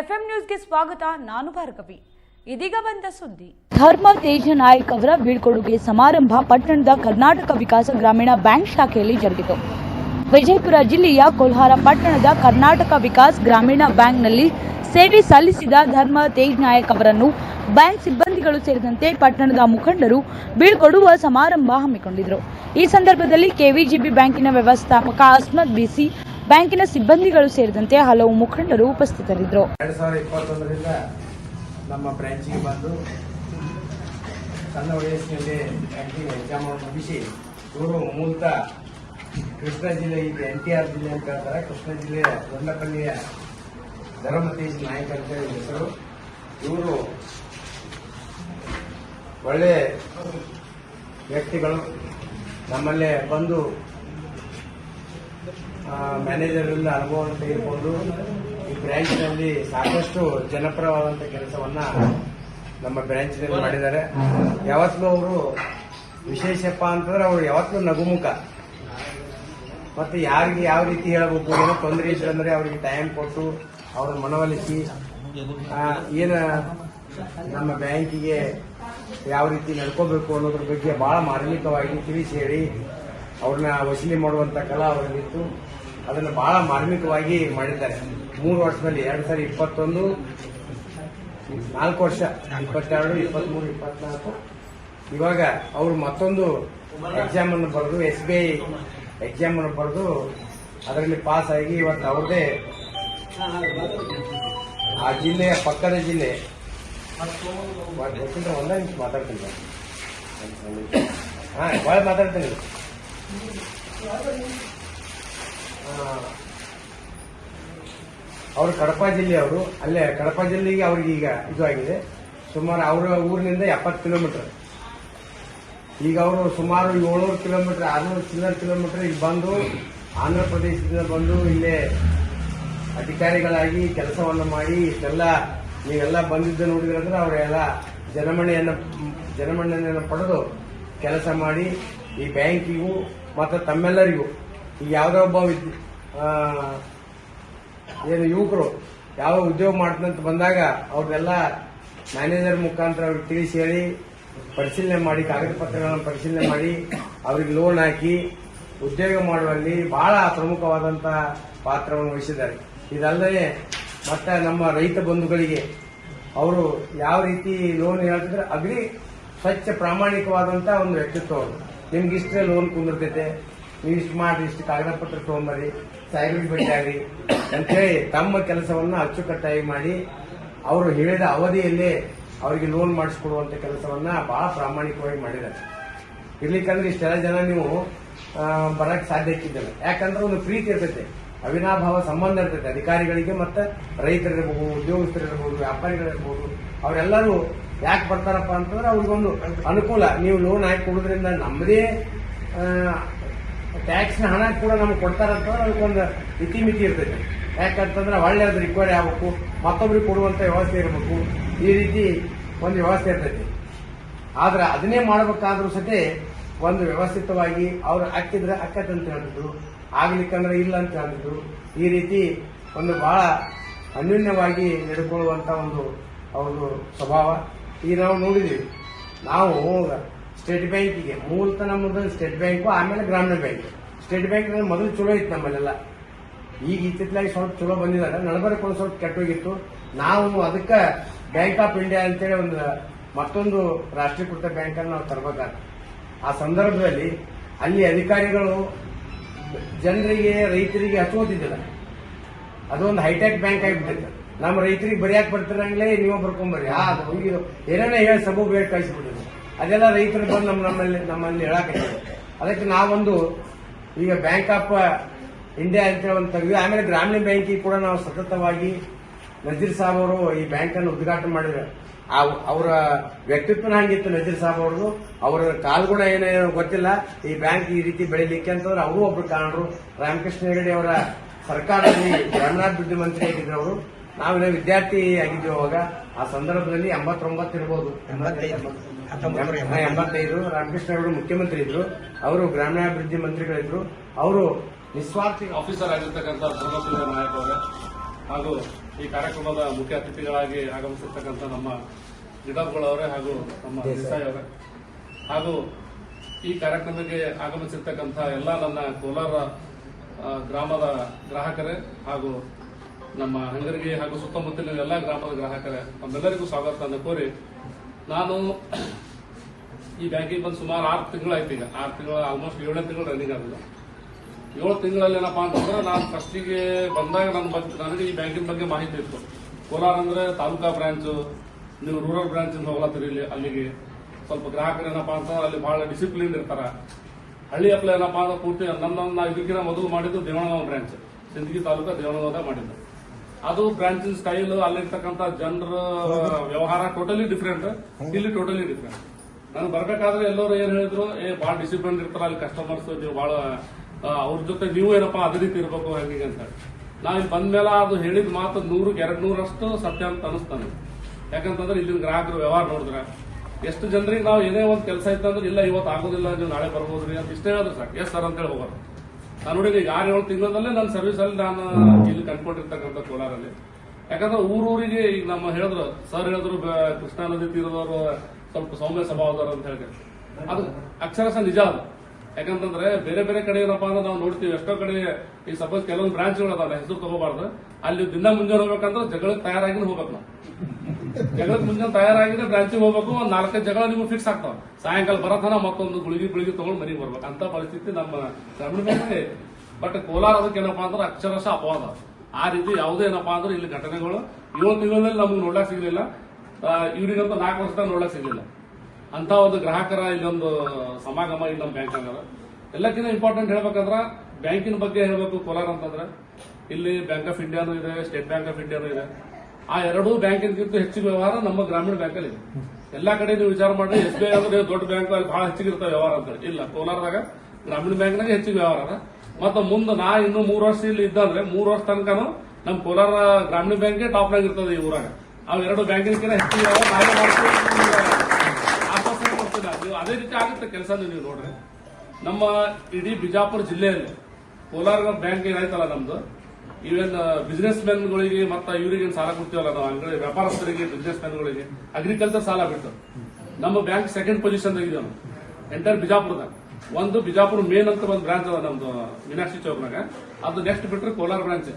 FM ನ್ಯೂಸ್ಗೆ ಸ್ವಾಗತ, ನಾನು ಭಾರ್ಗವಿ. ಇದೀಗ ಬಂದ ಸುದ್ದಿ. ಧರ್ಮ ತೇಜ ನಾಯಕ್ ಅವರ ಬೀಳ್ಕೊಡುಗೆ ಸಮಾರಂಭ ಪಟ್ಟಣದ ಕರ್ನಾಟಕ ವಿಕಾಸ ಗ್ರಾಮೀಣ ಬ್ಯಾಂಕ್ ಶಾಖೆಯಲ್ಲಿ ಜರುಗಿತು. ವಿಜಯಪುರ ಜಿಲ್ಲೆಯ ಕೋಲ್ಹಾರ ಪಟ್ಟಣದ ಕರ್ನಾಟಕ ವಿಕಾಸ್ ಗ್ರಾಮೀಣ ಬ್ಯಾಂಕ್ನಲ್ಲಿ ಸೇವೆ ಸಲ್ಲಿಸಿದ ಧರ್ಮ ತೇಜ್ ನಾಯಕ್ ಅವರನ್ನು ಬ್ಯಾಂಕ್ ಸಿಬ್ಬಂದಿಗಳು ಸೇರಿದಂತೆ ಪಟ್ಟಣದ ಮುಖಂಡರು ಬೀಳ್ಕೊಡುವ ಸಮಾರಂಭ ಹಮ್ಮಿಕೊಂಡಿದ್ದರು. ಈ ಸಂದರ್ಭದಲ್ಲಿ ಕೆವಿಜಿಬಿ ಬ್ಯಾಂಕಿನ ವ್ಯವಸ್ಥಾಪಕ ಅಸ್ಮತ್ ಬಿಸಿ ಬ್ಯಾಂಕಿನ ಸಿಬ್ಬಂದಿಗಳು ಸೇರಿದಂತೆ ಹಲವು ಮುಖಂಡರು ಉಪಸ್ಥಿತರಿದ್ದರು. ಎರಡು ಸಾವಿರದ ಇಪ್ಪತ್ತೊಂದರಿಂದ ನಮ್ಮ ಬ್ರಾಂಚಿಗೆ ಬಂದು ಸಣ್ಣ ವಯಸ್ಸಿನಲ್ಲಿ ಬ್ಯಾಂಕಿಂಗ್ ಎಕ್ಸಾಮ್ ಮುಗಿಸಿ ಇವರು ಮೂಲತಃ ಕೃಷ್ಣ ಜಿಲ್ಲೆ ಇದು ಎನ್ ಟಿ ಆರ್ ಜಿಲ್ಲೆ ಅಂತ ಹೇಳ್ತಾರೆ. ಕೃಷ್ಣ ಜಿಲ್ಲೆಯ ದೊಡ್ಡಪಲ್ಲಿಯ ಧರ್ಮತೇಜ್ ನಾಯಕ್ ಅಂತ ಹೆಸರು. ಇವರು ಒಳ್ಳೆ ವ್ಯಕ್ತಿಗಳು. ನಮ್ಮಲ್ಲೇ ಬಂದು ಮ್ಯಾನೇಜರಿಂದ ಅನುಭವವನ್ನು ತೆಗೆದುಕೊಂಡು ಈ ಬ್ರ್ಯಾಂಚ್ನಲ್ಲಿ ಸಾಕಷ್ಟು ಜನಪರವಾದಂಥ ಕೆಲಸವನ್ನ ನಮ್ಮ ಬ್ರ್ಯಾಂಚ್ನಲ್ಲಿ ಮಾಡಿದ್ದಾರೆ. ಯಾವತ್ತೂ ಅವರು ವಿಶೇಷಪ್ಪ ಅಂತಂದ್ರೆ ಅವರು ಯಾವತ್ತೂ ನಗುಮುಖ. ಮತ್ತೆ ಯಾರಿಗೆ ಯಾವ ರೀತಿ ಹೇಳಬೇಕು ಏನೋ ತೊಂದರೆ ಇದ್ರೆ ಅಂದ್ರೆ ಅವರಿಗೆ ಟೈಮ್ ಕೊಟ್ಟು ಅವ್ರ ಮನವೊಲಿಸಿ ಏನ ನಮ್ಮ ಬ್ಯಾಂಕಿಗೆ ಯಾವ ರೀತಿ ನಡ್ಕೋಬೇಕು ಅನ್ನೋದ್ರ ಬಗ್ಗೆ ಬಹಳ ಮಾರ್ಮಿಕವಾಗಿ ತಿಳಿಸಿ ಹೇಳಿ ಅವ್ರನ್ನ ವಸೂಲಿ ಮಾಡುವಂತ ಕಲಾ ಅವರಲ್ಲಿತ್ತು. ಅದನ್ನು ಬಹಳ ಮಾರ್ಮಿಕವಾಗಿ ಮಾಡಿದ್ದಾರೆ. ಮೂರು ವರ್ಷದಲ್ಲಿ ಎರಡು ಸಾವಿರದ ಇಪ್ಪತ್ತೊಂದು, ನಾಲ್ಕು ವರ್ಷ, ಇಪ್ಪತ್ತೆರಡು, ಇಪ್ಪತ್ಮೂರು, ಇಪ್ಪತ್ನಾಲ್ಕು. ಇವಾಗ ಅವರು ಮತ್ತೊಂದು ಎಕ್ಸಾಮ್ ಅನ್ನು ಬರೆದು ಎಸ್ ಬಿ ಐ ಎಕ್ಸಾಮ್ ಅನ್ನು ಬರೆದು ಅದರಲ್ಲಿ ಪಾಸ್ ಆಗಿ ಇವತ್ತು ಅವ್ರದೇ ಆ ಜಿಲ್ಲೆಯ ಪಕ್ಕದ ಜಿಲ್ಲೆ. ಗೊತ್ತಿಲ್ಲ ಒಂದೇ ನಿಮಿಷ ಮಾತಾಡ್ತೀನಿ. ಹಾ ಭಾಳ ಮಾತಾಡ್ತೀನಿ. ಅವರು ಕಡಪ ಜಿಲ್ಲೆಯವರು ಅಲ್ಲೇ ಕಡಪ ಜಿಲ್ಲೆಗೆ ಅವ್ರಿಗೆ ಈಗ ಇದು ಆಗಿದೆ. ಸುಮಾರು ಅವರ ಊರಿನಿಂದ ಎಪ್ಪತ್ತು ಕಿಲೋಮೀಟರ್. ಈಗ ಅವರು ಸುಮಾರು ಏಳ್ನೂರು ಕಿಲೋಮೀಟರ್, ಆರ್ನೂರು ಚಿಲ್ಲರ್ ಕಿಲೋಮೀಟರ್ ಇಲ್ಲಿ ಬಂದು ಆಂಧ್ರ ಪ್ರದೇಶದಿಂದ ಬಂದು ಇಲ್ಲೇ ಅಧಿಕಾರಿಗಳಾಗಿ ಕೆಲಸವನ್ನು ಮಾಡಿ ಇಷ್ಟೆಲ್ಲ ನೀವೆಲ್ಲ ಬಂದಿದ್ದು ನೋಡಿದ್ರಂದ್ರೆ ಅವರೆಲ್ಲ ಜನಮಣೆಯನ್ನು ಜನಮನ್ನಣೆಯನ್ನು ಪಡೆದು ಕೆಲಸ ಮಾಡಿ ಈ ಬ್ಯಾಂಕಿಗೂ ಮತ್ತು ತಮ್ಮೆಲ್ಲರಿಗೂ ಈಗ ಯಾವುದೋ ಒಬ್ಬ ಏನು ಯುವಕರು ಯಾವ ಉದ್ಯೋಗ ಮಾಡ್ತಂತ ಬಂದಾಗ ಅವ್ರನ್ನೆಲ್ಲ ಮ್ಯಾನೇಜರ್ ಮುಖಾಂತರ ಅವ್ರಿಗೆ ತಿಳಿಸಿ ಹೇಳಿ, ಪರಿಶೀಲನೆ ಮಾಡಿ ಕಾಗದ ಪತ್ರಗಳನ್ನು ಪರಿಶೀಲನೆ ಮಾಡಿ, ಅವ್ರಿಗೆ ಲೋನ್ ಹಾಕಿ, ಉದ್ಯೋಗ ಮಾಡುವಲ್ಲಿ ಬಹಳ ಪ್ರಮುಖವಾದಂತಹ ಪಾತ್ರವನ್ನು ವಹಿಸಿದ್ದಾರೆ. ಇದಲ್ಲದೆ ಮತ್ತೆ ನಮ್ಮ ರೈತ ಬಂಧುಗಳಿಗೆ ಅವರು ಯಾವ ರೀತಿ ಲೋನ್ ಹೇಳ್ತಿದ್ರೆ ಅಗ್ರಿ ಸ್ವಚ್ಛ ಪ್ರಾಮಾಣಿಕವಾದಂತ ಒಂದು ವ್ಯಕ್ತಿತ್ವ ಅವರು ನಿಮ್ಗೆ ಇಷ್ಟೇ ಲೋನ್ ಕುಂದಿರ್ತೈತೆ ಇಷ್ಟು ಮಾಡಿ, ಇಷ್ಟು ಕಾಗದ ಪತ್ರ ತಗೊಂಬರಿ ಸಾಹೇಬ್ರಿಗೆ ಅಂತ ಅಂತೇಳಿ ತಮ್ಮ ಕೆಲಸವನ್ನ ಅಚ್ಚುಕಟ್ಟಾಗಿ ಮಾಡಿ, ಅವರು ಹೇಳಿದ ಅವಧಿಯಲ್ಲೇ ಅವರಿಗೆ ಲೋನ್ ಮಾಡಿಸ್ಕೊಡುವಂತ ಕೆಲಸವನ್ನ ಬಹಳ ಪ್ರಾಮಾಣಿಕವಾಗಿ ಮಾಡಿದ್ದಾರೆ. ಇರ್ಲಿಕ್ಕಂದ್ರೆ ಇಷ್ಟೆಲ್ಲ ಜನ ನೀವು ಬರಕ್ಕೆ ಬರಕ್ ಸಾಧ್ಯ ಯಾಕಂದ್ರೆ ಒಂದು ಪ್ರೀತಿ ಇರ್ತೈತೆ, ಅವಿನಾಭಾವ ಸಂಬಂಧ ಇರ್ತೈತೆ, ಅಧಿಕಾರಿಗಳಿಗೆ ಮತ್ತೆ ರೈತರಿರ್ಬೋದು, ಉದ್ಯೋಗಸ್ಥರಿರ್ಬೋದು, ವ್ಯಾಪಾರಿಗಳಿರ್ಬೋದು, ಅವರೆಲ್ಲರೂ ಯಾಕೆ ಬರ್ತಾರಪ್ಪ ಅಂತಂದ್ರೆ ಅವ್ರಿಗೊಂದು ಅನುಕೂಲ. ನೀವು ಲೋನ್ ಹಾಕಿ ಕೊಡೋದ್ರಿಂದ ನಮ್ಮದೇ ಟ್ಯಾಕ್ಸ್ನ ಹಣ ಕೂಡ ನಮ್ಗೆ ಕೊಡ್ತಾರಂತಂದ್ರೆ ಅದಕ್ಕೊಂದು ಇತಿಮಿತಿ ಇರ್ತೈತೆ. ಯಾಕಂತಂದ್ರೆ ಒಳ್ಳೆ ಅದು ರಿಕ್ವೈರಿ ಆಗಬೇಕು, ಮತ್ತೊಬ್ರಿಗೆ ಕೊಡುವಂತ ವ್ಯವಸ್ಥೆ ಇರಬೇಕು. ಈ ರೀತಿ ಒಂದು ವ್ಯವಸ್ಥೆ ಇರ್ತೈತಿ. ಆದ್ರೆ ಅದನ್ನೇ ಮಾಡಬೇಕಾದ್ರೂ ಸತೆ ಒಂದು ವ್ಯವಸ್ಥಿತವಾಗಿ ಅವ್ರು ಹಾಕಿದ್ರೆ ಅಕ್ಕತ್ತಂತ ಹೇಳಿದ್ರು ಆಗ್ಲಿಕ್ಕಂದ್ರೆ ಇಲ್ಲ ಅಂತ ಹೇಳಿದ್ರು ಈ ರೀತಿ ಒಂದು ಬಹಳ ಅನ್ಯೂನ್ಯವಾಗಿ ನಡ್ಕೊಳ್ಳುವಂತ ಒಂದು ಅವ್ರದ್ದು ಸ್ವಭಾವ. ಈಗ ನಾವು ನೋಡಿದೀವಿ ನಾವು ಸ್ಟೇಟ್ ಬ್ಯಾಂಕಿಗೆ. ಮೂಲತಃ ನಮ್ಮದು ಸ್ಟೇಟ್ ಬ್ಯಾಂಕು, ಆಮೇಲೆ ಗ್ರಾಮೀಣ ಬ್ಯಾಂಕ್. ಸ್ಟೇಟ್ ಬ್ಯಾಂಕ್ ಮೊದಲು ಚಲೋ ಇತ್ತು ನಮ್ಮಲ್ಲೆಲ್ಲ. ಈಗ ಇತ್ತಿತ್ತಲಾಗಿ ಸ್ವಲ್ಪ ಚಲೋ ಬಂದಿದ್ದಾರೆ. ನಡಬರಕ್ಕೆ ಒಂದು ಸ್ವಲ್ಪ ಕೆಟ್ಟೋಗಿತ್ತು. ನಾವು ಅದಕ್ಕೆ ಬ್ಯಾಂಕ್ ಆಫ್ ಇಂಡಿಯಾ ಅಂತೇಳಿ ಒಂದು ಮತ್ತೊಂದು ರಾಷ್ಟ್ರೀಕೃತ ಬ್ಯಾಂಕ್ ಅನ್ನು ನಾವು ತರಬೇಕಾದ ಆ ಸಂದರ್ಭದಲ್ಲಿ ಅಲ್ಲಿ ಅಧಿಕಾರಿಗಳು ಜನರಿಗೆ, ರೈತರಿಗೆ ಹಚ್ಚೋದಿದ್ದಿಲ್ಲ ಅದೊಂದು ಹೈಟೆಕ್ ಬ್ಯಾಂಕ್ ಆಗಿಬಿಟ್ಟಿತ್ತು. ನಮ್ಮ ರೈತರಿಗೆ ಬರೆಯಕ್ ಬರ್ತಿರಂಗ್ಲೇ ನೀವು ಬರ್ಕೊಂಬರ್ರಿ ಆ ಹೋಗಿ ಏನೇನೋ ಹೇಳಿ ಸಬು ಬೇಡ ಕಳಿಸ್ಬಿಟ್ಟಿದ್ರು. ಅದೆಲ್ಲ ರೈತರು ಬಂದು ನಮ್ಮ ನಮ್ಮಲ್ಲಿ ನಮ್ಮಲ್ಲಿ ಹೇಳಕ್ಕೆ ಅದಕ್ಕೆ ನಾವೊಂದು ಈಗ ಬ್ಯಾಂಕ್ ಆಫ್ ಇಂಡಿಯಾ ಅಂತ ಒಂದು ತೆಗೆದ್ವಿ ಆಮೇಲೆ ಗ್ರಾಮೀಣ ಬ್ಯಾಂಕಿಗೆ ಕೂಡ ನಾವು ಸತತವಾಗಿ ನಜೀರ್ ಸಾಬ್ ಅವರು ಈ ಬ್ಯಾಂಕ್ ಅನ್ನು ಉದ್ಘಾಟನೆ ಮಾಡಿದ್ರು ಅವರ ವ್ಯಕ್ತಿತ್ವನ ಹಂಗಿತ್ತು ನಜೀರ್ ಸಾಬ್ ಅವ್ರದ್ದು. ಅವರ ಕಾಲ್ಗುಣ ಏನೇನೋ ಗೊತ್ತಿಲ್ಲ. ಈ ಬ್ಯಾಂಕ್ ಈ ರೀತಿ ಬೆಳಿಲಿಕ್ಕೆ ಅಂತಂದ್ರೆ ಅವರು ಒಬ್ರು ಕಾರಣರು. ರಾಮಕೃಷ್ಣ ಹೆಗಡೆ ಅವರ ಸರ್ಕಾರದಲ್ಲಿ ಗ್ರಾಮೀಣಾಭಿವೃದ್ಧಿ ಮಂತ್ರಿ ಆಗಿದ್ರು ಅವರು. ನಾವಿನ್ನ ವಿದ್ಯಾರ್ಥಿ ಆಗಿದ್ವಿ ಅವಾಗ. ಆ ಸಂದರ್ಭದಲ್ಲಿ ಎಂಬತ್ತೊಂಬತ್ತು ಇರ್ಬೋದು. ಎಂಬತ್ತೈದು. ರಾಮಕೃಷ್ಣ ಅವರು ಮುಖ್ಯಮಂತ್ರಿ ಇದ್ರು ಅವರು ಗ್ರಾಮೀಣಾಭಿವೃದ್ಧಿ ಮಂತ್ರಿಗಳಿದ್ರು ಅವರು ನಿಸ್ವಾರ್ಥಿ ಆಫೀಸರ್ ಆಗಿರ್ತಕ್ಕಂಥ ಧರ್ಮಪುರ ನಾಯಕ್ ಅವರ ಹಾಗೂ ಈ ಕಾರ್ಯಕ್ರಮದ ಮುಖ್ಯ ಅತಿಥಿಗಳಾಗಿ ಆಗಮಿಸಿರ್ತಕ್ಕಂಥ ನಮ್ಮ ಅವರೇ ಹಾಗೂ ನಮ್ಮ ದೇಸಾಯಿ ಅವರೇ. ಹಾಗೂ ಈ ಕಾರ್ಯಕ್ರಮಕ್ಕೆ ಆಗಮಿಸಿರ್ತಕ್ಕಂಥ ಎಲ್ಲ ನನ್ನ ಕೋಲಾರ ಗ್ರಾಮದ ಗ್ರಾಹಕರೇ ಹಾಗೂ ನಮ್ಮ ಹಂಗರಿಗೆ ಹಾಗೂ ಸುತ್ತಮುತ್ತಲಿನ ಎಲ್ಲ ಗ್ರಾಮದ ಗ್ರಾಹಕರೇ ನಮ್ಮೆಲ್ಲರಿಗೂ ಸ್ವಾಗತ ಕೋರಿ ನಾನು ಈ ಬ್ಯಾಂಕಿಗೆ ಬಂದು ಸುಮಾರು ಆರು ತಿಂಗಳಾಯ್ತು ಈಗ. ಆರು ತಿಂಗಳ ಆಲ್ಮೋಸ್ಟ್ ಏಳನೇ ತಿಂಗಳು ರನ್ನಿಂಗ್ ಆಗಿದೆ. ಏಳು ತಿಂಗಳಲ್ಲಿ ಏನಪ್ಪಾ ಅಂತಂದ್ರೆ ನಾನು ಫಸ್ಟಿಗೆ ಬಂದಾಗ ನನ್ನ ಬಗ್ಗೆ ನನಗೆ ಈ ಬ್ಯಾಂಕಿನ ಬಗ್ಗೆ ಮಾಹಿತಿ ಇತ್ತು. ಕೋಲಾರ ಅಂದ್ರೆ ತಾಲೂಕಾ ಬ್ರಾಂಚು ನೀವು ರೂರಲ್ ಬ್ರಾಂಚ್ ಹೋಗ್ಲತ್ತೀರಿ ಇಲ್ಲಿ, ಅಲ್ಲಿಗೆ. ಸ್ವಲ್ಪ ಗ್ರಾಹಕರು ಏನಪ್ಪಾ ಅಂತಂದ್ರೆ ಅಲ್ಲಿ ಬಹಳ ಡಿಸಿಪ್ಲಿನ್ ಇರ್ತಾರೆ. ಹಳ್ಳಿ ಅಪ್ಲ ಏನಪ್ಪಾ ಅಂದ್ರೆ ಪೂರ್ತಿ ನನ್ನ ಇದಕ್ಕಿಂತ ಮೊದಲು ಮಾಡಿದ್ದು ದೇವಣಗಾಂವ್ ಬ್ರಾಂಚ್ ಸಿಂದಗಿ ತಾಲೂಕಾ ದೇವಣಗಾಂವದಾಗ ಮಾಡಿದ್ದು. ಅದು ಬ್ರಾಂಚಿನ ಸ್ಟೈಲ್ ಅಲ್ಲಿರ್ತಕ್ಕಂಥ ಜನರ ವ್ಯವಹಾರ ಟೋಟಲಿ ಡಿಫ್ರೆಂಟ್ ಇಲ್ಲಿ ಟೋಟಲಿ ಡಿಫ್ರೆಂಟ್ ನಾನು ಬರ್ಬೇಕಾದ್ರೆ ಎಲ್ಲರೂ ಏನ್ ಹೇಳಿದ್ರು, ಏ, ಭಾಳ ಡಿಸಿಪ್ಲಿನ್ ಇರ್ತಾರ, ಅಲ್ಲಿ ಕಸ್ಟಮರ್ಸ್ ನೀವು ಬಹಳ ಅವ್ರ ಜೊತೆ ನೀವು ಏನಪ್ಪಾ ಅದೇ ರೀತಿ ಇರ್ಬೇಕು ಹಂಗೆ ಅಂತ ನಾ ಇಲ್ಲಿ ಬಂದ್ಮೇಲೆ ಅದು ಹೇಳಿದ ಮಾತು ನೂರಕ್ಕೆ ಎರಡ್ ನೂರಷ್ಟು ಸತ್ಯ ಅಂತ ಅನಿಸ್ತಾನೆ ಯಾಕಂತಂದ್ರೆ ಇಲ್ಲಿನ ಗ್ರಾಹಕರು ವ್ಯವಹಾರ ನೋಡಿದ್ರೆ ಎಷ್ಟು ಜನರಿಗೆ ನಾವು ಏನೇ ಒಂದು ಕೆಲಸ ಇತ್ತಂದ್ರೆ, ಇಲ್ಲ, ಇವತ್ತು ಆಗೋದಿಲ್ಲ, ನೀವು ನಾಳೆ ಬರ್ಬೋದ್ರಿ ಅಂತ ಇಷ್ಟೇ ಹೇಳಿದ್ರು ಸರ್ ಎಸ್ ಸರ್ ಅಂತ ಹೇಳಿ ಹೋಗೋರು ನಾನು ನೋಡಿ ಈಗ ಆರು ಏಳು ತಿಂಗಳಲ್ಲೇ ನನ್ನ ಸರ್ವಿಸ್ ಅಲ್ಲಿ ನಾನು ಇಲ್ಲಿ ಕಂಡುಕೊಂಡಿರ್ತಕ್ಕಂಥ ಕೋಲಾರಲ್ಲಿ. ಯಾಕಂದ್ರೆ ಊರೂರಿಗೆ ಈಗ ನಮ್ಮ ಹೇಳಿದ್ರು ಸರ್ ಹೇಳಿದ್ರು ಕೃಷ್ಣಾ ನದಿ ತೀರದವರು ಸ್ವಲ್ಪ ಸೌಮ್ಯ ಸ್ವಭಾವದವರು ಅಂತ ಹೇಳಿ ಅದು ಅಕ್ಷರಶಃ ನಿಜ ಅದು. ಯಾಕಂತಂದ್ರೆ ಬೇರೆ ಬೇರೆ ಕಡೆ ಏನಪ್ಪಾ ಅಂದ್ರೆ ನಾವು ನೋಡ್ತೀವಿ. ಎಷ್ಟೋ ಕಡೆ ಈ ಸಪೋಸ್ ಕೆಲವೊಂದು ಬ್ರಾಂಚ್ಗಳು ಅದಾವ ಹೆಸರು ತಗೋಬಾರ್ದು. ಅಲ್ಲಿ ದಿನ ಮುಂಜಾನೆ ಹೋಗ್ಬೇಕಂದ್ರೆ ಜಗಳಕ್ಕೆ ತಯಾರಾಗಿ ಹೋಗ್ಬೇಕು ನಾವು. ಜಗಳಕ್ಕೆ ಮುಂಜಾನೆ ತಯಾರಾಗಿದ್ರೆ ಬ್ರಾಂಚಿಗೆ ಹೋಗ್ಬೇಕು, ಒಂದ್ ನಾಲ್ಕೈದು ಜಗಳ ನಿಮ್ಗೆ ಫಿಕ್ಸ್ ಆಗ್ತಾವ. ಸಾಯಂಕಾಲ ಬರತನ ಮತ್ತೊಂದು ಗುಳಿಗೆ ಗುಳಿಗೆ ತಗೊಂಡು ಮನೆಗೆ ಬರ್ಬೇಕು. ಅಂತ ಪರಿಸ್ಥಿತಿ ನಮ್ಮ ಗ್ರಾಮೀಣ ಬಟ್ ಕೋಲಾರ ಅದಕ್ಕೆ ಏನಪ್ಪಾ ಅಂದ್ರೆ ಅಕ್ಷರಶಃ ಅಪವಾದ. ಆ ರೀತಿ ಯಾವುದೇ ಏನಪ್ಪಾ ಅಂದ್ರೆ ಇಲ್ಲಿ ಘಟನೆಗಳು ಏಳು ತಿಂಗಳಲ್ಲಿ ನಮ್ಗೆ ನೋಡ್ಲಾಕ್ ಸಿಗ್ಲಿಲ್ಲ. ಇವ್ರಿಗಂತ ನಾಲ್ಕು ವರ್ಷದಾಗ ನೋಡ್ಲಾಕ್ ಸಿಗ್ಲಿಲ್ಲ. ಅಂತ ಒಂದು ಗ್ರಾಹಕರ ಇಲ್ಲೊಂದು ಸಮಾಗಮ ಇಲ್ಲಿ ನಮ್ಮ ಬ್ಯಾಂಕ್ ಅಂದ್ರೆ ಎಲ್ಲಕ್ಕಿಂತ ಇಂಪಾರ್ಟೆಂಟ್ ಹೇಳ್ಬೇಕಂದ್ರ ಬ್ಯಾಂಕಿನ ಬಗ್ಗೆ ಹೇಳ್ಬೇಕು ಕೋಲಾರ ಅಂತಂದ್ರೆ. ಇಲ್ಲಿ ಬ್ಯಾಂಕ್ ಆಫ್ ಇಂಡಿಯಾನು ಇದೆ ಸ್ಟೇಟ್ ಬ್ಯಾಂಕ್ ಆಫ್ ಇಂಡಿಯಾನು ಇದೆ. ಆ ಎರಡೂ ಬ್ಯಾಂಕಿಗಿಂತ ಹೆಚ್ಚು ವ್ಯವಹಾರ ನಮ್ಮ ಗ್ರಾಮೀಣ ಬ್ಯಾಂಕಲ್ಲಿ ಎಲ್ಲಾ ಕಡೆ ನೀವು ವಿಚಾರ ಮಾಡಿ ಎಸ್ ಬಿ ಐ ಅಂದ್ರೆ ದೊಡ್ಡ ಬ್ಯಾಂಕ್ ಅಲ್ಲಿ ಬಹಳ ಹೆಚ್ಚಿಗೆ ಇರ್ತಾವೆ ವ್ಯವಹಾರ ಅಂತ. ಇಲ್ಲ, ಕೋಲಾರದಾಗ ಗ್ರಾಮೀಣ ಬ್ಯಾಂಕ್ನಾಗ ಹೆಚ್ಚಿಗೆ ವ್ಯವಹಾರ ಮತ್ತೆ ಮುಂದೆ ನಾ ಇನ್ನೂ ಮೂರು ವರ್ಷ ಇಲ್ಲಿ ಇದ್ದಂದ್ರೆ ಮೂರು ವರ್ಷ ತನಕನೂ ನಮ್ಮ ಕೋಲಾರ ಗ್ರಾಮೀಣ ಬ್ಯಾಂಕೇ ಟಾಪ್ ನಾಗ ಇರ್ತದೆ ಈ ಊರಾಗ. ಅವು ಎರಡು ಬ್ಯಾಂಕಿನ ಹೆಚ್ಚಿಗೆ ವ್ಯವಹಾರ ನೀವು ಅದೇ ರೀತಿ ಆಗುತ್ತೆ ಕೆಲಸ ನೀವು ನೋಡ್ರಿ. ನಮ್ಮ ಇಡೀ ಬಿಜಾಪುರ ಜಿಲ್ಲೆಯಲ್ಲಿ ಕೋಲಾರ ಬ್ಯಾಂಕ್ ಏನಾಯ್ತಲ್ಲ ನಮ್ದು? ಈವನ್ ಬಿಸಿನೆಸ್ ಗಳಿಗೆ ಮತ್ತ ಇವರಿಗೆ ಸಾಲ ಕೊಡ್ತೀವಲ್ಲ ನಾವು? ಅಂಗಡಿ ವ್ಯಾಪಾರಸ್ಥರಿಗೆ ಬಿಸಿನೆಸ್ ಗಳಿಗೆ ಅಗ್ರಿಕಲ್ಚರ್ ಸಾಲ ಬಿಟ್ಟು ನಮ್ಮ ಬ್ಯಾಂಕ್ ಸೆಕೆಂಡ್ ಪೊಸಿಷನ್ ತೆಗಿದೇವೆ ನಾವು. ಎಂಟರ್ ಬಿಜಾಪುರದಾಗ. ಒಂದು ಬಿಜಾಪುರ ಮೇನ್ ಅಂತ ಒಂದು ಬ್ರಾಂಚ್ ಅದ ನಮ್ದು, ಮೀನಾಕ್ಷಿ ಚೌಕ್ನಾಗ. ಅದು ನೆಕ್ಸ್ಟ್ ಬಿಟ್ಟರೆ ಕೋಲಾರ ಬ್ರಾಂಚ್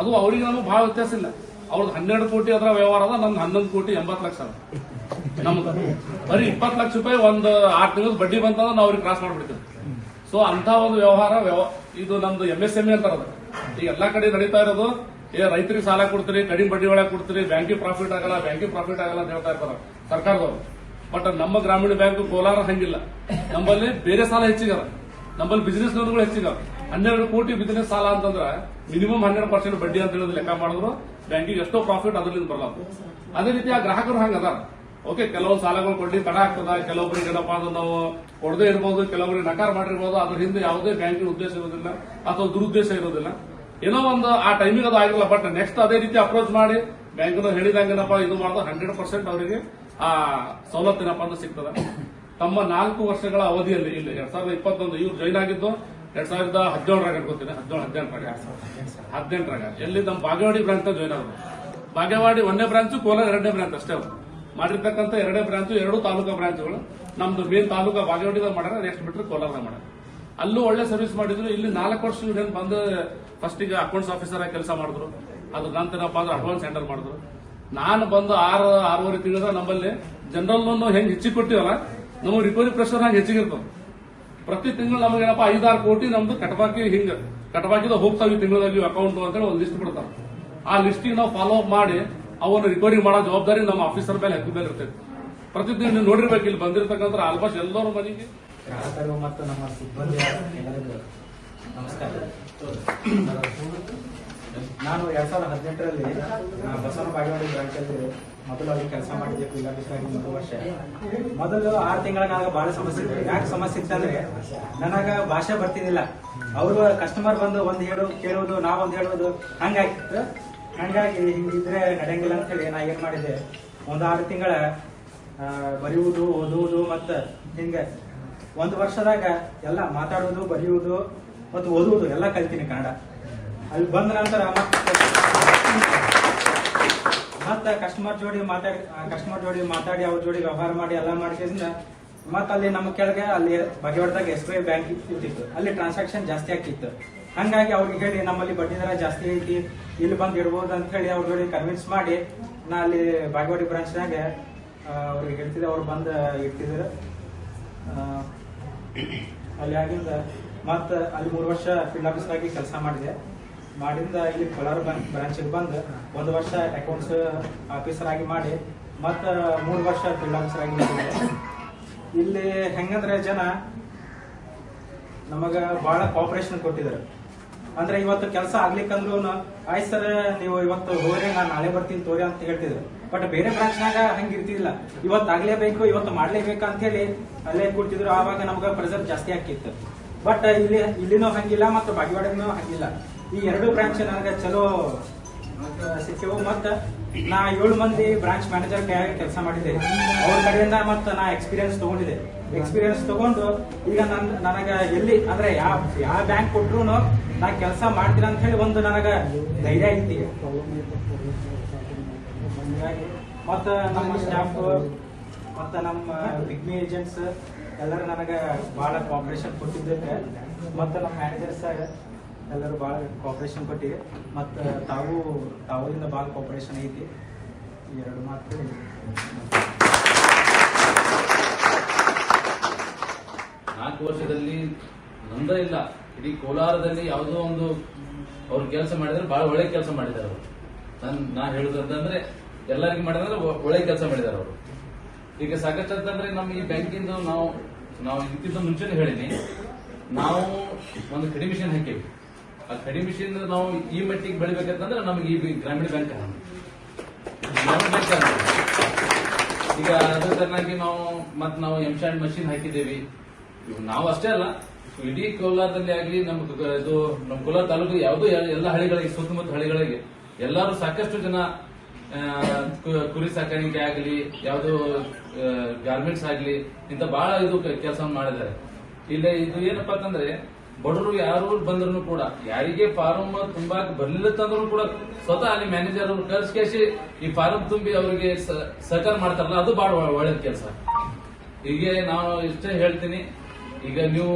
ಅದು ಅವರಿಗೆ ನಮಗೆ ಬಹಳ ವ್ಯತ್ಯಾಸ ಇಲ್ಲ. ಅವ್ರದ್ದು ಹನ್ನೆರಡು ಕೋಟಿ ಅದರ ವ್ಯವಹಾರ ಅದ, ನಮ್ದು ಹನ್ನೊಂದು ಕೋಟಿ ಎಂಬತ್ತು ಲಕ್ಷ ಅದ. ನಮ್ದು. ಬರೀ ಇಪ್ಪತ್ತು ಲಕ್ಷ ರೂಪಾಯಿ ಒಂದು ಆರು ತಿಂಗಳ ಬಡ್ಡಿ ಬಂತಂದ್ರೆ ನಾವು ಅವ್ರಿಗೆ ಕ್ರಾಸ್ ಮಾಡ್ಬಿಡ್ತೀವಿ. ಸೊ ಅಂತ ಒಂದು ವ್ಯವಹಾರ, ವ್ಯವ- ಇದು ನಮ್ದು ಎಂ ಎಸ್ ಎಂ ಎ ಅಂತಾರದು ಈಗ ಎಲ್ಲಾ ಕಡೆ ನಡೀತಾ ಇರೋದು, ಏ, ರೈತರಿಗೆ ಸಾಲ ಕೊಡ್ತೀರಿ, ಕಡಿಮೆ ಬಡ್ಡಿ ಒಳಗೆ ಕೊಡ್ತೀರಿ, ಬ್ಯಾಂಕಿಗೆ ಪ್ರಾಫಿಟ್ ಆಗಲ್ಲ, ಬ್ಯಾಂಕಿಗೆ ಪ್ರಾಫಿಟ್ ಆಗಲ್ಲ ಅಂತ ಹೇಳ್ತಾ ಇರ್ತಾರ ಸರ್ಕಾರದವರು. ಬಟ್ ನಮ್ಮ ಗ್ರಾಮೀಣ ಬ್ಯಾಂಕ್ ಕೋಲಾರ ಹಂಗಿಲ್ಲ. ನಮ್ಮಲ್ಲಿ ಬೇರೆ ಸಾಲ ಹೆಚ್ಚಿಗಾರ ನಮ್ಮಲ್ಲಿ ಬಿಸಿನೆಸ್ ಲೋನ್ಗಳು ಹೆಚ್ಚಿಗವ ಹನ್ನೆರಡು ಕೋಟಿ ಬಿಸಿನೆಸ್ ಸಾಲ ಅಂತಂದ್ರೆ ಮಿನಿಮಮ್ ಹನ್ನೆರಡು ಪರ್ಸೆಂಟ್ ಬಡ್ಡಿ ಅಂತ ಹೇಳೋದು ಲೆಕ್ಕ ಮಾಡಿದ್ರು, ಬ್ಯಾಂಕಿಗೆ ಎಷ್ಟೋ ಪ್ರಾಫಿಟ್ ಅದರಿಂದ ಬರಲ್ಲ ಅದೇ ರೀತಿ ಆ ಗ್ರಾಹಕರು ಹಂಗ ಅದಾರ. ಓಕೆ ಕೆಲವೊಂದು ಸಾಲಗಳು ಕೊಡ್ಲಿ, ತಡ ಆಗ್ತದ. ಕೆಲವೊಬ್ಬರಿಗೆ ಏನಪ್ಪಾ ಅಂದ್ರೆ ನಾವು ಕೊಡದೇ ಇರ್ಬೋದು ಕೆಲವೊಬ್ಬರಿಗೆ ನಕಾರ ಮಾಡಿರ್ಬೋದು, ಅದ್ರ ಹಿಂದೆ ಯಾವುದೇ ಬ್ಯಾಂಕಿನ ಉದ್ದೇಶ ಇರೋದಿಲ್ಲ, ಅಥವಾ ದುರುದ್ದೇಶ ಇರೋದಿಲ್ಲ. ಏನೋ ಒಂದು ಆ ಟೈಮಿಂಗ್ ಅದು ಆಗಿಲ್ಲ ಬಟ್ ನೆಕ್ಸ್ಟ್ ಅದೇ ರೀತಿ ಅಪ್ರೋಚ್ ಮಾಡಿ. ಬ್ಯಾಂಕ್ ಹೇಳಿದಂಗೇನಪ್ಪ, ಇದು ಮಾಡಿದ್ರೆ ಹಂಡ್ರೆಡ್ ಪರ್ಸೆಂಟ್ ಅವರಿಗೆ ಆ ಸವಲತ್ತೇನಪ್ಪ ಅಂದ್ರೆ ಸಿಗ್ತದೆ. ತಮ್ಮ ನಾಲ್ಕು ವರ್ಷಗಳ ಅವಧಿಯಲ್ಲಿ, ಇಲ್ಲಿ ಎರಡ್ ಸಾವಿರದ ಇಪ್ಪತ್ತೊಂದು ಇವ್ರು ಜಾಯ್ನ್ ಆಗಿದ್ದು, ಎರಡ್ ಸಾವಿರದ ಹದಿನೇಳರಾಗ ಅನ್ಕೋತೀನಿ ಹದಿನೇಳು ಹದಿನೆಂಟರಾಗ ಹದಿನೆಂಟರಾಗ ಎಲ್ಲಿ ನಮ್ಮ ಬಾಗೇವಾಡಿ ಬ್ರಾಂಚ್ ಜಾಯ್ನ್ ಆಗೋದು ಬಾಗೇವಾಡಿ ಒಂದೇ ಬ್ರಾಂಚು ಕೋಲಾರ ಎರಡನೇ ಬ್ರಾಂಚ್ ಅಷ್ಟೇ ಅವರು ಮಾಡಿರ್ತಕ್ಕಂಥ ಎರಡೇ ಬ್ರಾಂಚು, ಎರಡು ತಾಲೂಕಾ ಬ್ರಾಂಚ್ಗಳು. ನಮ್ದು ಮೇನ್ ತಾಲೂಕಾ ಬಾಗೇವಾಡಿದಾಗ ಮಾಡ್ಯಾರ ನೆಕ್ಸ್ಟ್ ಬಿಟ್ಟರೆ ಕೋಲಾರದಾಗ ಮಾಡ್ಯಾರ. ಅಲ್ಲೂ ಒಳ್ಳೆ ಸರ್ವಿಸ್ ಮಾಡಿದ್ರು. ಇಲ್ಲಿ ನಾಲ್ಕು ವರ್ಷ ಏನ್ ಬಂದು ಫಸ್ಟಿಗೆ ಅಕೌಂಟ್ಸ್ ಆಫೀಸರ್ ಆಗಿ ಕೆಲಸ ಮಾಡಿದ್ರು. ಅದ್ರ ನಂತರಪ್ಪ ಅಂದ್ರೆ ಅಡ್ವಾನ್ಸ್ ಹ್ಯಾಂಡಲ್ ಮಾಡಿದ್ರು. ನಾನು ಬಂದು ಆರು, ಆರೂವರೆ ತಿಂಗಳ ನಮ್ಮಲ್ಲಿ ಜನರಲ್ ಲೋನ್ ಹೆಂಗ್ ಹೆಚ್ಚಿಗೆ ಕೊಟ್ಟಿವಲ್ಲ, ನಮ್ಮ ರಿಕವರಿ ಪ್ರೆಷರ್ ಹಂಗೆ ಹೆಚ್ಚಿಗೆ ಪ್ರತಿ ತಿಂಗಳು ನಮ್ಗೆ ಏನಪ್ಪ, ಐದಾರು ಕೋಟಿ ನಮ್ದು ಕಟಬಾಕಿ ಹಿಂಗ, ಕಟಬಾಕಿದ ಹೋಗ್ತಾವೆ ತಿಂಗಳಲ್ಲಿ ಅಕೌಂಟ್ ಅಂತೇಳಿ ಒಂದು ಲಿಸ್ಟ್ ಬಿಡ್ತಾರೆ. ಆ ಲಿಸ್ಟಿಗೆ ನಾವು ಫಾಲೋ ಅಪ್ ಮಾಡಿ ಅವನ್ನ ರಿಕವರಿ ಮಾಡೋ ಜವಾಬ್ದಾರಿ ನಮ್ಮ ಆಫೀಸರ್ ಮೇಲೆ ಹೆಕ್ಕ ಮೇಲೆ ಇರ್ತೈತಿ. ಪ್ರತಿದಿನ ನೋಡಿರ್ಬೇಕು, ಇಲ್ಲಿ ಬಂದಿರತಕ್ಕಂಥ ಆಲ್ಮೋಸ್ಟ್ ಎಲ್ಲರ ಮನೆಗೆ. ಗ್ರಾಹಕರು ಮತ್ತು ನಮ್ಮ ಸಿಬ್ಬಂದಿ ನಮಸ್ಕಾರ. ನಾನು ಎರಡ್ ಸಾವಿರದ ಹದಿನೆಂಟರಲ್ಲಿ ಬಸವನ ಬಾಗೇವಾಡಿ ಬ್ರಾಂಚಲ್ಲಿ ಮೊದಲು ಅಲ್ಲಿ ಕೆಲಸ ಮಾಡಿದ್ದೆ ಪಿಲಾಫೀಸರಾಗಿ ಮೂರು ವರ್ಷ. ಮೊದಲು ಆರು ತಿಂಗಳ ನನಗೆ ಬಹಳ ಸಮಸ್ಯೆ ಇತ್ತು. ಯಾಕೆ ಸಮಸ್ಯೆ ಇತ್ತಂದ್ರೆ ನನಗ ಭಾಷೆ ಬರ್ತಿದ್ದಿಲ್ಲ ಅವರು ಕಸ್ಟಮರ್ ಬಂದು ಒಂದು ಹೇಳು, ಕೇಳೋದು ನಾವೊಂದು ಹೇಳೋದು ಹಂಗಾಗಿತ್ತು ಹಂಗಾಗಿ ಹಿಂಗಿದ್ರೆ ನಡೆಯಂಗಿಲ್ಲ ಅಂತ ಹೇಳಿ ನಾ ಏನ್ ಮಾಡಿದೆ? ಒಂದ್ ಆರು ತಿಂಗಳ ಬರೆಯುವುದು, ಓದುವುದು ಮತ್ತು ಹಿಂಗೆ ಒಂದು ವರ್ಷದಾಗ ಎಲ್ಲ ಮಾತಾಡೋದು, ಬರೆಯುವುದು ಮತ್ತು ಓದುವುದು ಎಲ್ಲ ಕಲ್ತೀನಿ ಕನ್ನಡ. ಅಲ್ಲಿ ಬಂದ ನಂತರ ಮತ್ತೆ ಕಸ್ಟಮರ್ ಜೋಡಿ ಮಾತಾಡಿ ಕಸ್ಟಮರ್ ಜೋಡಿ ಮಾತಾಡಿ, ಅವ್ರ ಜೋಡಿ ವ್ಯವಹಾರ ಮಾಡಿ ಎಲ್ಲ ಮಾಡಿದ್ರಿಂದ ಮತ್ತೆ ಅಲ್ಲಿ ನಮ್ಮ ಕೆಳಗೆ ಅಲ್ಲಿ ಬಗೆವಾಡದಾಗ ಎಸ್ ಬಿ ಐ ಬ್ಯಾಂಕ್ ಇರ್ತಿತ್ತು. ಅಲ್ಲಿ ಟ್ರಾನ್ಸಾಕ್ಷನ್ ಜಾಸ್ತಿ ಆಗ್ತಿತ್ತು. ಹಂಗಾಗಿ ಅವ್ರಿಗೆ ಹೇಳಿ, ನಮ್ಮಲ್ಲಿ ಬಡ್ಡಿ ದರ ಜಾಸ್ತಿ ಐತಿ, ಇಲ್ಲಿ ಬಂದು ಇಡ್ಬೋದು ಅಂತ ಹೇಳಿ ಅವ್ರ ಕನ್ವಿನ್ಸ್ ಮಾಡಿ, ನಾ ಅಲ್ಲಿ ಬಾಗೇವಾಡಿ ಬ್ರಾಂಚ್ನಾಗ ಅವ್ರಿಗೆ ಹೇಳ್ತಿದ್ದೆ, ಅವ್ರು ಬಂದು ಇಟ್ಟಿದ್ರು. ಅಲ್ಲಿ ಆಗಿಂದ ಮತ್ತೆ ಅಲ್ಲಿ ಮೂರು ವರ್ಷ ಫೀಲ್ಡ್ ಆಫೀಸ್ ಆಗಿ ಕೆಲಸ ಮಾಡಿದೆ. ಮಾಡಿಂದ ಇಲ್ಲಿ ಕೋಲಾರ ಬ್ಯಾಂಕ್ ಬ್ರಾಂಚಿಗೆ ಬಂದು ಒಂದು ವರ್ಷ ಅಕೌಂಟ್ಸ್ ಆಫೀಸರ್ ಆಗಿ ಮಾಡಿ, ಮತ್ತೆ ಮೂರು ವರ್ಷ ಫೀಲ್ಡ್ ಆಫೀಸರ್ ಆಗಿ ಮಾಡಿದೆ. ಇಲ್ಲಿ ಹೆಂಗಂದ್ರೆ ಜನ ನಮಗ ಬಹಳ ಕೋಪರೇಷನ್ ಕೊಟ್ಟಿದ್ದಾರೆ. ಅಂದ್ರೆ ಇವತ್ತು ಕೆಲಸ ಆಗ್ಲಿಕ್ಕಂದ್ರು ಆಯ್ತು ಸರ್, ನೀವು ಇವತ್ತು ಹೋಗ್ರಿ ನಾನು ನಾಳೆ ಬರ್ತೀನಿ ತೋರಿ ಅಂತ ಹೇಳ್ತಿದ್ರು. ಬಟ್ ಬೇರೆ ಬ್ರಾಂಚ್ನಾಗ ಹಂಗ ಇರ್ತಿದಿಲ್ಲ ಇವತ್ತು ಆಗ್ಲೇಬೇಕು, ಇವತ್ತು ಮಾಡ್ಲೇಬೇಕು ಅಂತ ಹೇಳಿ ಅಲ್ಲೇ ಕೂಡ್ತಿದ್ರು ಆವಾಗ ನಮ್ಗೆ ಪ್ರೆಸರ್ ಜಾಸ್ತಿ ಆಕಿತ್ತು ಬಟ್ ಇಲ್ಲಿ, ಇಲ್ಲಿನೂ ಹಂಗಿಲ್ಲ, ಮತ್ತು ಬಾಗಿವಾಡನೂ ಹಂಗಿಲ್ಲ. ಈ ಎರಡು ಬ್ರಾಂಚ್ ನನಗೆ ಚಲೋ ಸಿಕ್ಕಿವು ಮತ್ತ ನಾ ಏಳು ಮಂದಿ ಬ್ರಾಂಚ್ ಮ್ಯಾನೇಜರ್ ಕೆಲಸ ಮಾಡಿದ್ದೆ. ಅವ್ರ ಕಡೆಯಿಂದ ಮತ್ತ ನಾ ಎಕ್ಸ್ಪೀರಿಯನ್ಸ್ ತಗೊಂಡಿದೆ ಎಕ್ಸ್ಪೀರಿಯನ್ಸ್ ತಗೊಂಡು ಈಗ ನನ್, ನನಗ ಎಲ್ಲಿ, ಅಂದ್ರೆ ಯಾವ ಯಾವ ಬ್ಯಾಂಕ್ ಕೊಟ್ರು ನಾ ಕೆಲಸ ಮಾಡ್ತೀನಿ ಅಂತ ಹೇಳಿ ಒಂದು ನನಗ ಧೈರ್ಯ ಐತಿ. ಮತ್ತ ನಮ್ಮ ಸ್ಟಾಫ್ ಮತ್ತ ನಮ್ಮ ಬಿಗ್ಮಿ ಏಜೆಂಟ್ಸ್ ಎಲ್ಲರೂ ನನಗ ಬಹಳ ಕಾಂಪಿಟೇಷನ್ ಕೊಟ್ಟಿದ್ದಕ್ಕೆ ಮತ್ತ ನಮ್ಮ ಮ್ಯಾನೇಜರ್ಸ್ ಎಲ್ಲರೂ ಭಾಳ ಕೋಆಪರೇಷನ್ ಕೊಟ್ಟಿವಿ. ಮತ್ತು ತಾವು ತಾವಿಂದ ಭಾಳ ಕೋಆಪರೇಷನ್ ಐತಿ. ಎರಡು ಮಾತು ನಾಲ್ಕು ವರ್ಷದಲ್ಲಿ ನಂದ ಇಲ್ಲ. ಇಡೀ ಕೋಲಾರದಲ್ಲಿ ಯಾವುದೋ ಒಂದು ಅವ್ರು ಕೆಲಸ ಮಾಡಿದ್ರೆ ಬಹಳ ಒಳ್ಳೆ ಕೆಲಸ ಮಾಡಿದ್ದಾರೆ ಅವರು. ನನ್ ನಾ ಹೇಳುದಂತಂದ್ರೆ ಎಲ್ಲರಿಗೂ ಮಾಡಿದ್ರೆ ಒಳ್ಳೆ ಕೆಲಸ ಮಾಡಿದ್ದಾರೆ ಅವರು. ಈಗ ಸಾಕಷ್ಟು ನಮ್ಮ ಈ ಬ್ಯಾಂಕಿಂದು ನಾವು ನಾವು ಇದಕ್ಕಿಂತ ಮುಂಚೆನೆ ಹೇಳಿನಿ. ನಾವು ಒಂದು ಕಡಿಮಿಷನ್ ಮಿಷನ್ ಹಾಕೀವಿ. ಆ ಕಡಿ ಮಿಷನ್ ನಾವು ಈ ಮಟ್ಟಿಗೆ ಬೆಳಿಬೇಕಂತಂದ್ರೆ ನಮ್ಗೆ ಈ ಗ್ರಾಮೀಣ ಬ್ಯಾಂಕ್ ಗ್ರಾಮೀಣ ಬ್ಯಾಂಕ್ ಈಗ ಅದ್ರ ತರನಾಗಿ ನಾವು ಮತ್ ನಾವು ಎಂ ಶಾಂಡ್ ಮಷಿನ್ ಹಾಕಿದ್ದೇವೆ ನಾವು ಅಷ್ಟೇ ಅಲ್ಲ, ಇಡೀ ಕೋಲಾರದಲ್ಲಿ ಆಗಲಿ ನಮ್ಮ ಇದು ನಮ್ಮ ಕೋಲಾರ ತಾಲೂಕು ಯಾವುದೋ ಎಲ್ಲ ಹಳ್ಳಿಗಳಿಗೆ, ಸುತ್ತಮುತ್ತ ಹಳ್ಳಿಗಳಿಗೆ ಎಲ್ಲರೂ ಸಾಕಷ್ಟು ಜನ ಕುರಿ ಸಾಕಾಣಿಕೆ ಆಗಲಿ, ಯಾವುದು ಗಾರ್ಮೆಂಟ್ಸ್ ಆಗಲಿ ಇಂತ ಬಹಳ ಇದು ಕೆಲಸ ಮಾಡಿದ್ದಾರೆ. ಇಲ್ಲಿ ಇದು ಏನಪ್ಪಾ ಅಂತಂದ್ರೆ ಬಡವರು ಯಾರು ಬಂದ್ರು ಕೂಡ, ಯಾರಿಗೆ ಫಾರಂ ತುಂಬಾ ಬರ್ಲಿಲ್ಲ ತಂದ್ರು ಕೂಡ ಸ್ವತಃ ಅಲ್ಲಿ ಮ್ಯಾನೇಜರ್ ಅವರು ಕರ್ಸ್ಕೇಸಿ ಈ ಫಾರಂ ತುಂಬಿ ಅವರಿಗೆ ಸಹಕಾರ ಮಾಡ್ತಾರಲ್ಲ, ಅದು ಬಹಳ ಒಳ್ಳೇದ್ ಕೆಲಸ. ಹೀಗೆ ನಾನು ಇಷ್ಟೇ ಹೇಳ್ತೀನಿ. ಈಗ ನೀವು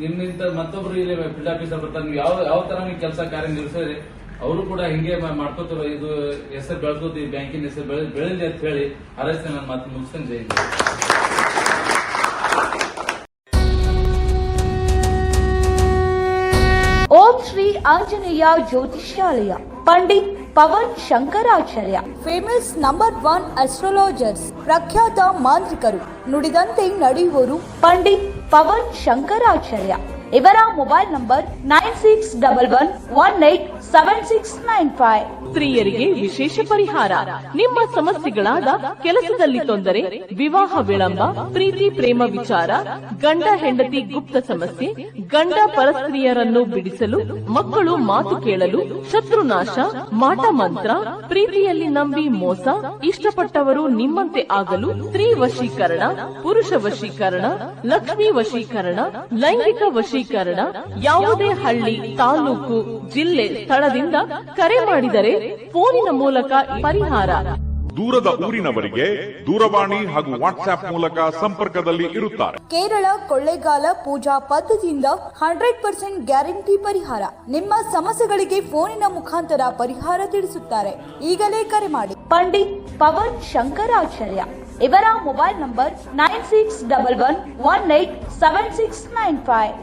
ನಿಮ್ಮಿಂದ ಮತ್ತೊಬ್ರು ಇಲ್ಲಿ ಫೀಲ್ಡ್ ಆಫೀಸರ್ ಬರ್ತಾರೆ, ನೀವು ಯಾವ ಯಾವ ತರ ನೀವು ಕೆಲಸ ಕಾರ್ಯ ನಿರ್ವಹಿಸಿದ್ರೆ ಅವರು ಕೂಡ ಹಿಂಗೆ ಮಾಡ್ಕೋತಾರೆ ಇದು ಹೆಸರು ಬೆಳ್ಕೋತಿ ಬ್ಯಾಂಕಿನ ಹೆಸರು ಬೆಳೆ ಬೆಳಿಲಿ ಅಂತ ಹೇಳಿ ಹಾರೈಸಿ ನಾನು ಮಾತು ಮುಗಿಸ್ತೇನೆ. Jai Shri Anjaneya Jyotishyalaya Pandit Pavan Shankaracharya. Famous number one astrologers ಪ್ರಖ್ಯಾತ ಮಾಂತ್ರಿಕರು ನುಡಿದಂತೆ ನಡೆಯುವರು ಪಂಡಿತ್ ಪವನ್ ಶಂಕರಾಚಾರ್ಯ. ಇವರ mobile number nine six double one one eight seven six nine five ಸ್ತ್ರೀಯರಿಗೆ ವಿಶೇಷ ಪರಿಹಾರ. ನಿಮ್ಮ ಸಮಸ್ಯೆಗಳಾದ ಕೆಲಸದಲ್ಲಿ ತೊಂದರೆ, ವಿವಾಹ ವಿಳಂಬ, ಪ್ರೀತಿ ಪ್ರೇಮ ವಿಚಾರ, ಗಂಡ ಹೆಂಡತಿ ಗುಪ್ತ ಸಮಸ್ಯೆ, ಗಂಡ ಪರಸ್ತ್ರೀಯರನ್ನು ಬಿಡಿಸಲು, ಮಕ್ಕಳು ಮಾತು ಕೇಳಲು, ಶತ್ರುನಾಶ, ಮಾಟ ಮಂತ್ರ, ಪ್ರೀತಿಯಲ್ಲಿ ನಂಬಿ ಮೋಸ, ಇಷ್ಟಪಟ್ಟವರು ನಿಮ್ಮಂತೆ ಆಗಲು ಸ್ತ್ರೀ ವಶೀಕರಣ, ಪುರುಷ ವಶೀಕರಣ, ಲಕ್ಷ್ಮಿ ವಶೀಕರಣ, ಲೈಂಗಿಕ ವಶೀಕರಣ, ಯಾವುದೇ ಹಳ್ಳಿ, ತಾಲೂಕು, ಜಿಲ್ಲೆ, ಸ್ಥಳದಿಂದ ಕರೆ ಮಾಡಿದರೆ ಫೋನಿನ ಮೂಲಕ ಪರಿಹಾರ. ದೂರದ ಊರಿನವರಿಗೆ ದೂರವಾಣಿ ಹಾಗೂ ವಾಟ್ಸ್ಆಪ್ ಮೂಲಕ ಸಂಪರ್ಕದಲ್ಲಿ ಇರುತ್ತಾರೆ. ಕೇರಳ ಕೊಳ್ಳೆಗಾಲ ಪೂಜಾ ಪದ್ಧತಿಯಿಂದ ಹಂಡ್ರೆಡ್ ಪರ್ಸೆಂಟ್ ಗ್ಯಾರಂಟಿ ಪರಿಹಾರ. ನಿಮ್ಮ ಸಮಸ್ಯೆಗಳಿಗೆ ಫೋನಿನ ಮುಖಾಂತರ ಪರಿಹಾರ ತಿಳಿಸುತ್ತಾರೆ. ಈಗಲೇ ಕರೆ ಮಾಡಿ. ಪಂಡಿತ್ ಪವನ್ ಶಂಕರಾಚಾರ್ಯ. ಇವರ mobile number nine six double one one eight seven six nine five.